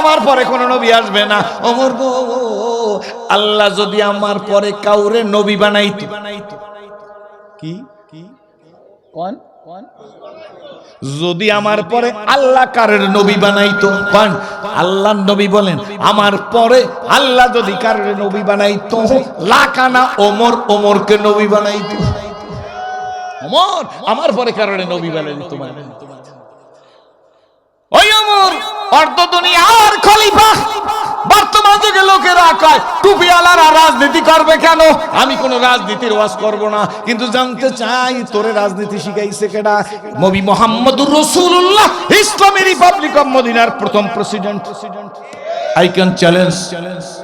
আমার পরে কোনো নবী আসবে না। ওমর গো আল্লাহ যদি আমার পরে কাউরে নবী বানাইতো। কি? কোন? যদি আমার পরে আল্লাহ কারের নবী বানাইতো। কারণ আল্লাহ নবী বলেন আমার পরে আল্লাহ যদি কারের নবী বানাইতো লাকানা ওমর ওমরকে নবী বানাইতো। ওমর? আমার পরে কারণে নবী বানাইতো ওমর অর্ধ দুনিয়ার খলিফা। বর্তমান যুগে লোকেরা কয়, টুপিওয়ালারা রাজনীতি করবে কেন? আমি কোন রাজনীতির ওয়াজ করব না, কিন্তু জানতে চাই তোরে রাজনীতি শিখাইছে কেডা? নবী মোহাম্মদুর রাসূলুল্লাহ, ইসলামী রিপাবলিক অফ মদিনার প্রথম president president I can challenge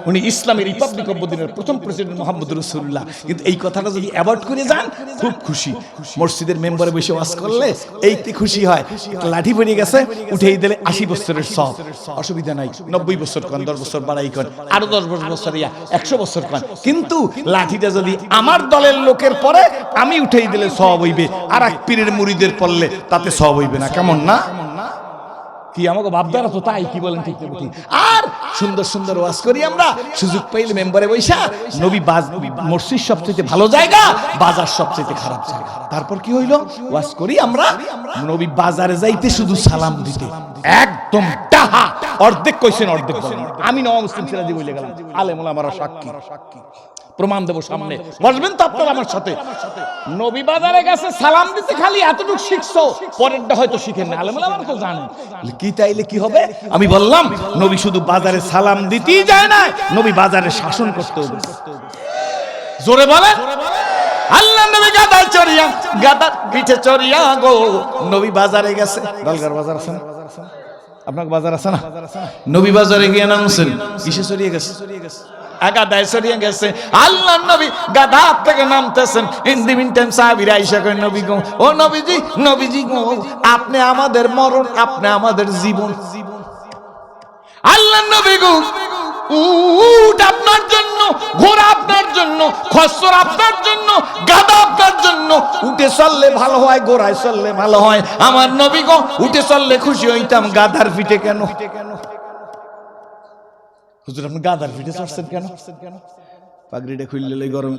উনি ইসলামী রিপাবলিক অফ মদিনার প্রথম প্রেসিডেন্ট মোহাম্মদ রসুল্লাহ। কিন্তু এই কথাটা যদি অ্যাভয়েড করে যান, খুব খুশি। মসজিদের মেম্বারে বসে ওয়াজ করলে এইতে খুশি হয়। লাঠি পড়ে গেছে, উঠেই দিলে আশি বছরের সব। অসুবিধা নাই। নব্বই বছর কন, দশ বছর বাড়াই কন, আরও দশ বছর ইয়া, একশো বছর কন। কিন্তু লাঠিটা যদি আমার দলের লোকের পরে, আমি উঠেই দিলে সব হইবে। আর এক পীরের মুড়িদের পড়লে তাতে সব হইবে না। কেমন না? কি আমাকে ভাবদারা তো তাই? কি বলেন ঠিক ঠিক। আর সুন্দর সুন্দর ওয়াজ করি আমরা। সুযোগ পাইলে মেম্বারে বৈশা নবী বাজ মসজিদ সবচেয়ে ভালো জায়গা, বাজার সবচেয়ে খারাপ জায়গা। তারপর কি হইল? ওয়াজ করি আমরা, নবী বাজারে যাইতে শুধু সালাম দিতে। একদম টাহা অর্ধেক কইছেন, অর্ধেক আমি নওয়া মুসলিম সিরাজি বলে গেলাম। আলেমুল আমার সাক্ষী। প্রমাণ দেবো সামনে। বসবেন তো আপনারা আমার সাথে। নবী বাজারে গেছে সালাম দিতে খালি এতটুকু শিখছো। পরেরটা হয়তো শিখেন না আলেমুল আমার তো জানেন কি তাইলে কি হবে? আমি বললাম নবী শুধু বাজারে সালাম দিতেই যায় না নবী বাজারে শাসন করতে হবে জোরে বলে? আল্লাহ নবী গাদায় চড়িয়া গাদার পিঠে চড়িয়া গো। নবী বাজারে গেছে। দলগার বাজার আছে আপনার বাজার আছে না? নবী বাজারে গিয়ে নামছেন। কিসে চড়িয়ে গেছে? আপনি আমাদের মরণ, আপনি আমাদের জীবন। আল্লাহ আপনার জন্য, ঘোড়া আপনার জন্য, খসর আপনার জন্য গাদা আপনার জন্য। উঠে চললে ভালো হয় ঘোড়ায় চললে ভালো হয়। আমার নবী গো, উঠে চললে খুশি হইতাম, গাধার পিঠে কেন কেন? হুজুর আপনি গাধার পিঠে চড়ছেন কেন? পাগড়িটা খুললে গরম।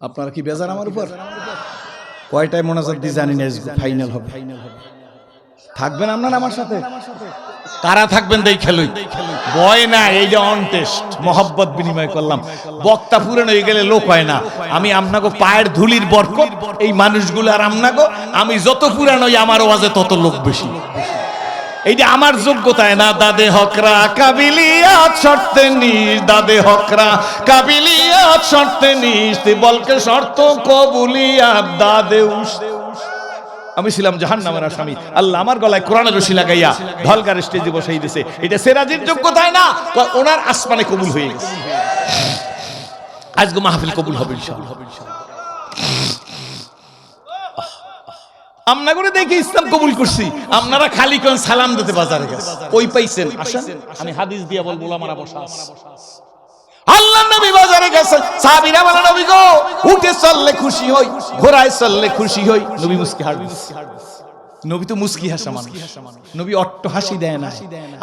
আপনারা কি বেজার আমার উপর? কয়টায় মোনাজাত দিয়ে জানি না ফাইনাল হবে। থাকবেন আপনার আমার সাথে? কারা থাকবেন দেই খেলুই? বয় না এই যে অন টেস্ট মহব্বত বিনিময় করলাম। বক্তা পুরানো হয়ে গেলে লোক হয় না। আমি আপনাকে পায়ের ধুলির বরকত এই মানুষগুলো আর আপনাকে আমি যত পুরানো হই, আমার ওয়াজে তত লোক বেশি। এইটা আমার যোগ্যতায় না, দাদে হকরা। কাবিলিয়াত শর্তে নিস, দাদে হকরা। কাবিলিয়াত শর্তে নিস বলকে শর্ত কবুলিয়াত দাদে উস। আমি ছিলাম জাহান নামের আসামি। আল্লাহ আমার গলায় কোরআনের রশি লাগাইয়া ঢলকার স্টেজে বসাই দিছে। এটা সেরাজির যোগ্যতায় না ওনার আসমানে কবুল হয়ে গেছে। আজকে মাহফিল কবুল হবে ইনশাআল্লাহ। আমরা করে দেখে ইসলাম কবুল করছি। আপনারা খালি কোন সালাম দিতে বাজারে গেছে ওই পাইছেন। আসেন। আমি হাদিস দিয়া বলব আমার বসা আল্লাহ নবী বাজারে গেছে সাহাবীরা বলে নবী গো উঠে চললে খুশি হই ঘোড়ায় চললে খুশি হই। নবী মুস্কি হাসবে নবী তো মুস্কি হাসা মানুষ। নবী অট্ট হাসি দেয় না।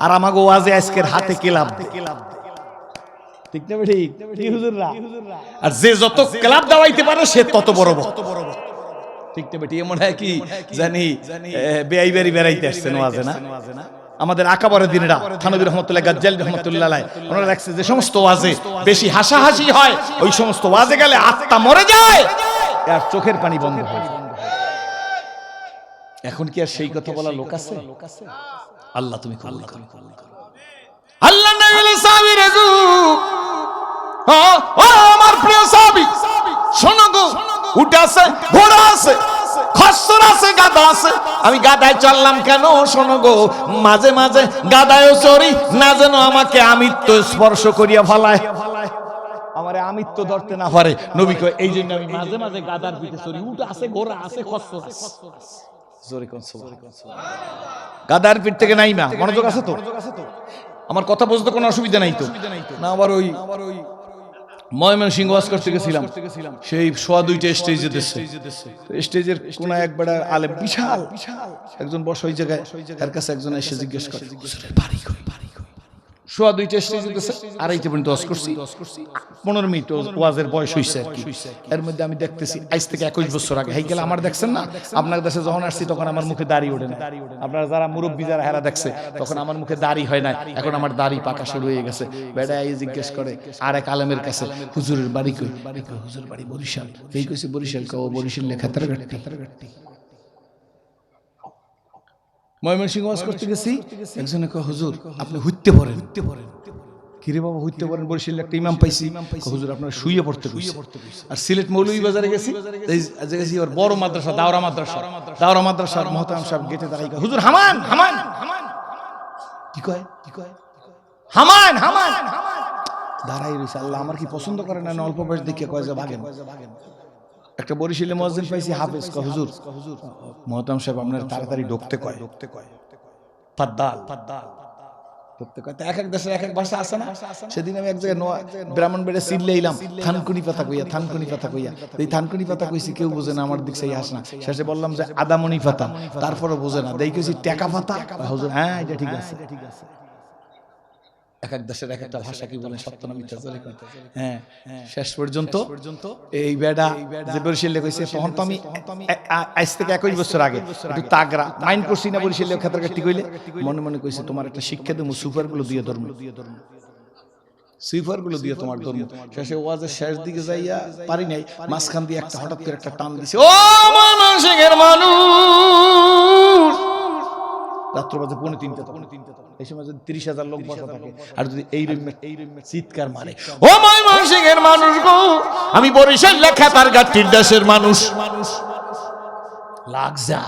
আর ওয়াজে আজকের হাতে কেলাব। ঠিক না ঠিক হুজুররা। আর যে যত ক্লাব দাওয়াইতে পারে সে তত বড় বক্তা ঠিক তো বেটি মনে হয় কি? জানি বেআই বাড়ি বেড়াইতে আসছেন ওয়াজে না? আমাদের আকাবরের দিনেরা থানবী রহমতুল্লাহ গাজ্জাল রহমতুল্লাহ ওনারা যে সমস্ত ওয়াজে বেশি হাসাহাসি হয় ওই সমস্ত ওয়াজে গেলে আত্মা মরে যায় আর চোখের পানি বন্ধ হয়। এখন কি আর সেই কথা বলা লোক আছে? আল্লাহ তুমি কবুল করো। আল্লাহ নবী সাহাবী রাজু ও ও আমার প্রিয় সাহাবী শোনো গো উঠে আছে ঘোড়া আছে আমি গাদায় চললাম কেন? শোনো গো, মাঝে মাঝে গাদায়ও চড়ি, না যেন আমাকে আমিত্ব স্পর্শ করিয়া ফলায়। আমারে আমিত্ব ধরতে না পারে। নবী কয়, এই জন্য আমি মাঝে মাঝে গাদার পিঠে চড়ি আছে, ঘোড়া আছে, খসর গাদার পিঠ থেকে নাই মনোযোগ আছে তো? আমার কথা বুঝতে কোনো অসুবিধা নাই তো? না আবার ওই ময়মনসিংহ ওয়াজ করতে গেছিলাম। সেই সোয়া দুইটা স্টেজে দেশে স্টেজের কোন একবার আলে বিশাল একজন বস ওই জায়গায় তার কাছে একজন এসে জিজ্ঞেস করে। "হুজুরের বাড়ি কই বাড়ি কই?" সোয়া দুইটা স্টেজে দেশে আড়াইটা পর্যন্ত ওয়াজ করছি। পনেরো মিনিট ওয়াজের বয়স হয়েছে আর কি? এর মধ্যে আমি দেখতেছি আজ থেকে একুশ বছর আগে। হেই গেলে আমার দেখছেন না? আপনার দেশে যখন আসছি তখন আমার মুখে দাড়ি ওঠে না। আপনারা যারা মুরব্বী যারা হেরা দেখছে তখন আমার মুখে দাড়ি হয় না এখন আমার দাড়ি পাকা শুরু হয়ে গেছে। বেড়া এই জিজ্ঞেস করে আর এক আলেমের কাছে হুজুরের বাড়ি কই? হুজুর বাড়ি বরিশাল। এই কইছে বরিশাল কও বরিশাল লেখা তার গাট্টি ময়মনসিংহ ওয়াজ করতে গেছি। একজনে কয় হুজুর, আপনি হুইতে পড়েন হুইতে পড়েন কিরে বাবা হইতে পারেন? বরিশাল একটা ইমাম পাইছি। হুজুর, আপনার শুয়ে পড়তে কইছে আর সিলেট মৌলভী বাজারে গেছি। গেছি ওর বড় মাদ্রাসা, দাওরা মাদ্রাসা। দাওরা মাদ্রাসা মহতাম সাহেব গেটে দাঁড়াই হুজুর, হামান হামান। হামান কি কয়? কি কয় হামান হামান। দাঁড়াই রয়েছে। আল্লাহ আমার কি পছন্দ করে না? অল্প বয়স দেখে কয় যে ভাগেন। একটা বরিশালে মসজিদ পাইছি হাফেজ কয় হুজুর? মহতাম সাহেব আপনার তাড়াতাড়ি ঢুকতে কয়। ঢুকতে কয়। ফাদ্দাল। ফাদ্দাল। এক এক দেশের এক এক ভাষা আছে না? সেদিন আমি এক জায়গায় ব্রাহ্মণ বেড়ে সিললে এলাম থানকুনি পাতা কইয়া থানকুনি পাতা কইয়া। এই থানকুনি পাতা কইছি কেউ বোঝে না আমার দিক সেই হাস না শেষে বললাম যে আদামনি পাতা। তারপরে বোঝে না। দেখেছি টেকা পাতা। হ্যাঁ এটা ঠিক আছে। ঠিক আছে। এক এক দেশের এক একটা ভাষা কি বলে সত্য না মিথ্যা? হ্যাঁ শেষ পর্যন্ত এই বেডা যে বরিশালে কইছে তখন তো আমি আজ থেকে একুশ বছর আগে একটু তাগরা মাইন্ড করছি না বরিশালে খাতার কাটি কইলে মনে মনে কইছে তোমার একটা শিক্ষা দেবো সুপারগুলো দিয়ে ধর্ম। সুইফারগুলো দিয়ে তোমার ধর্ম। শেষে ওয়াজের শেষ দিকে যাইয়া পারি নাই মাঝখান দিয়ে একটা হঠাৎ করে একটা টান দিছে। ও ময়মনসিংহের মানুষ! রাত্র বাজে পৌনে তিনটে পৌনে তিনটে এই সময় যদি তিরিশ হাজার লোক বসা থাকে, আর যদি এই রুমে এই রুমে চিৎকার মারে, ও ময়মনসিংহের মানুষ গো, আমি বরিশাল লেখা তার গাঠির দেশের মানুষ। মানুষ লাগ যা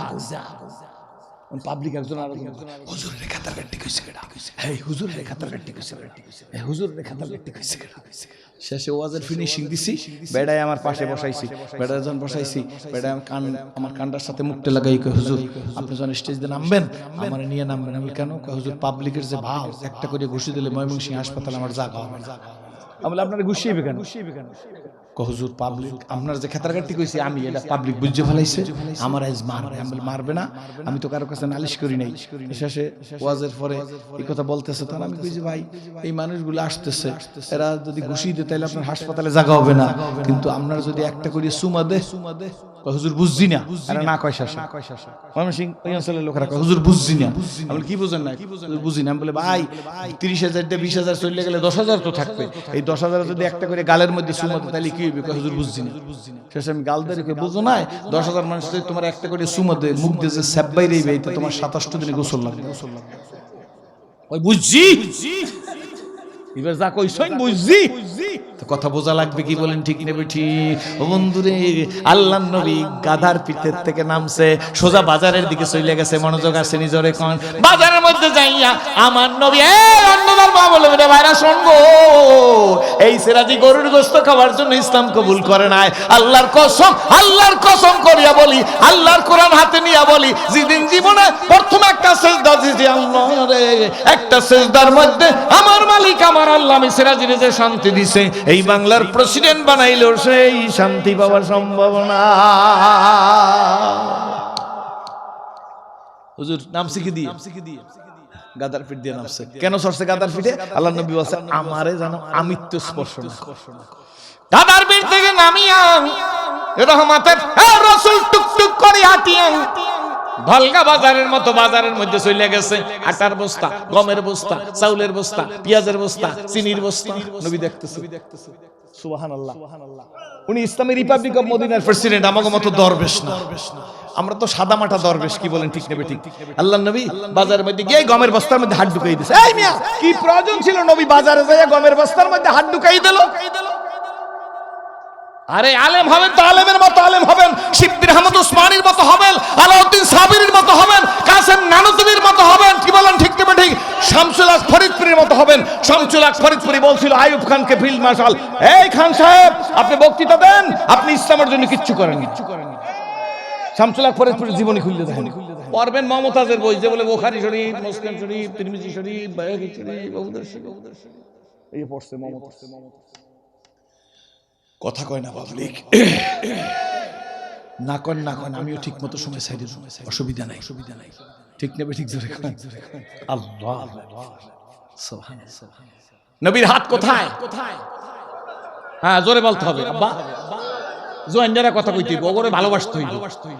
পাবলিক একজন আর হুজুর রে খাতার কইছে কেডা এই হুজুর রে খাতার কইছে এই হুজুর রে খাতার কইছে কেডা শেষে ওয়াজের ফিনিশিং দিছি বেড়ায় আমার পাশে বসাইছি বেড়ায় যখন বসাইছি বেড়ায় আমার কান আমার কানটার সাথে মুখটা লাগাই কই হুজুর আপনি যখন স্টেজ দিয়ে নামবেন আমার নিয়ে নামবেন আমি কেন কই হুজুর পাবলিকের যে ভাব একটা করে ঘুষি দিলে ময়মনসিংহ হাসপাতাল আমার জায়গা হবে না আমি বললাম, আপনারা ঘুষিয়ে কেন? কহজুর পাবলিক আপনার যে খেতারগাটি কইছি আমি এটা পাবলিক বুঝে ফেলাইছে। আমার আজ মারবে আমি মারবে না। আমি তো কারও কাছে নালিশ করি নাই। শেষে ওয়াজের পরে এই কথা বলতেছে তখন আমি কইছি ভাই এই মানুষগুলো আসতেছে। এরা যদি ঘুষি দেয় তাহলে আপনার হাসপাতালে জাগা হবে না। কিন্তু আপনার যদি একটা করে সুমা দে কয়, হুজুর বুঝছি না। এরা না। কয় শাসা ময়মনসিং ওই অঞ্চলের লোকেরা কয়, হুজুর বুঝছি না। আমি কি বুঝেন না হুজুর বুঝি না। আমি বলে ভাই তিরিশ হাজার দিয়ে বিশ হাজার চলে গেলে দশ হাজার তো থাকবে। এই দশ হাজার যদি একটা করে গালের মধ্যে সুমা দেয় তাহলে কি হবে? কয়, হুজুর বুঝছি না। শেষে আমি গাল দিয়ে বুঝো না দশ হাজার মানুষ যদি তোমার একটা করে সুমা মুখ দিয়ে যে স্যাব্বাই রইবে এটা তোমার সাতাশটা দিনে গোসল লাগবে। গোসল লাগবে ওই বুঝছি। এবার যা কইছইন বুঝছি। তো কথা বোঝা লাগবে কি বলেন ঠিক নেবে ঠিক ও বন্ধুরে আল্লাহ নবী গাধার পিঠের থেকে নামছে সোজা বাজারের দিকে চলে গেছে মনোযোগ নিজরে কোন। বাজারের মধ্যে যাইয়া আমার নবী অন্যদার মা বলে রে ভাইরা শুনব এই সেরাজি গরুর গোস্ত খাওয়ার জন্য ইসলাম কবুল করে নাই। আল্লাহর কসম আল্লাহর কসম করিয়া বলি আল্লাহর কোরআন হাতে নিয়া বলি যেদিন জীবনে প্রথম একটা সেজদা দিয়েছি আল্লাহ রে একটা সেজদার মধ্যে আমার মালিক আমার আল্লাহ আমি সিরাজিরে যে শান্তি দিছে। এই বাংলার প্রেসিডেন্ট বানাইলো সেই শান্তি পাওয়ার সম্ভাবনা হুজুর নামছে কি দিয়ে। নামছে কি দিয়ে গাদার পিঠ দিয়ে নামছে কেন সরছে গাদার পিঠে আল্লাহ নবী বলছে আমারে জানো আমিত্ব স্পর্শ না বীর থেকে নামিয়া রহমতের রসুল টুকটুক করে হাঁটিয়া ভলগা বাজারের মতো বাজারের মধ্যে চলে গেছে। আটার বস্তা গমের বস্তা চাউলের বস্তা পেঁয়াজের বস্তা চিনির বস্তা। নবী দেখতেছে। সুবহানাল্লাহ। উনি ইসলামী রিপাবলিক অফ মদিনার প্রেসিডেন্ট আমাকে মতো দরবেশ না। আমরা তো সাদা মাটা দরবেশ কি বলেন ঠিক নেবে ঠিক? আল্লাহ নবী বাজারের মধ্যে গিয়ে গমের বস্তার মধ্যে হাত ঢুকাই দিছে। এই মিয়া কি প্রয়োজন ছিল নবী বাজারে যাইয়া গমের বস্তার মধ্যে হাত ঢুকাই দিল? আরে আলেম হবেন তো আলেমের মতো আলেম হবেন শিববির আহমদ উসমানীর মতো হবেন আলাউদ্দিন সাবিরের মতো হবেন কাসেম নানুতুবির মতো হবেন কি বলেন ঠিক নেবে ঠিক? শামসুল হক ফরিদপুরের মতো হবেন। শামসুল হক ফরিদপুরি বলছিল আইয়ুব খানকে ফিল্ড মার্শাল। এই খান সাহেব আপনি বক্তৃতা দেন আপনি ইসলামের জন্য কিচ্ছু করেন কিচ্ছু করেন শামসুল হক ফরিদপুরের জীবনী খুললে দেখেন। পড়বেন মমতাজের বই যে বলে বোখারি শরীফ মুসলিম শরীফ তিরমিজি শরীফ বায়াকি শরীফ দাউদ শরীফ এই পড়ছে মমতাজ। কথা কয় না পাবলিক না। কন না কন আমিও ঠিক মতো সময় সাইডে অসুবিধা নাই। অসুবিধা নাই। ঠিক নেবে ঠিক জোরে আল্লাহ। নবীর হাত কোথায়? কোথায় হ্যাঁ জোরে বলতে হবে। আব্বা জোয়ান্ডারা কথা কইতে ওরে ওগরে ভালোবাসতে হইব।